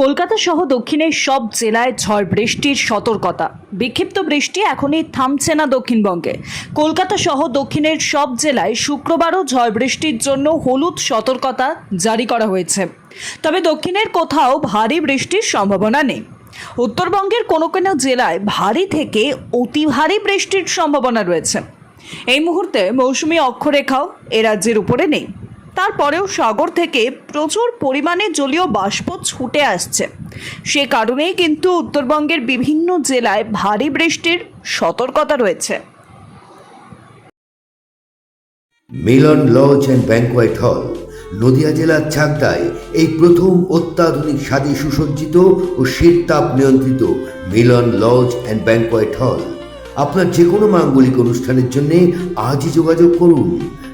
কলকাতা সহ দক্ষিণের সব জেলায় ঝড় বৃষ্টির সতর্কতা। বিক্ষিপ্ত বৃষ্টি এখনই থামছে না দক্ষিণবঙ্গে। কলকাতা সহ দক্ষিণের সব জেলায় শুক্রবারও ঝড় বৃষ্টির জন্য হলুদ সতর্কতা জারি করা হয়েছে। তবে দক্ষিণের কোথাও ভারী বৃষ্টির সম্ভাবনা নেই। উত্তরবঙ্গের কোনো কোনো জেলায় ভারী থেকে অতি ভারী বৃষ্টির সম্ভাবনা রয়েছে। এই মুহূর্তে মৌসুমি অক্ষরেখাও এ রাজ্যের উপরে নেই। তারপরেও সাগর থেকে প্রচুর পরিমাণে জলীয় বাষ্প ছুটে আসছে। সে কারণেই কিন্তু উত্তরবঙ্গের বিভিন্ন জেলায় ভারী বৃষ্টির সতর্কতা রয়েছে। মিলন লজ অ্যান্ড ব্যাংকোয়েট হল, নদিয়া জেলার চাকদায় এই প্রথম অত্যাধুনিক স্বাদে সুসজ্জিত ও শীততাপ নিয়ন্ত্রিত মিলন লজ অ্যান্ড ব্যাংকোয়েট হল। আপনার যে কোনো মাঙ্গলিক অনুষ্ঠানের জন্য আজই যোগাযোগ করুন।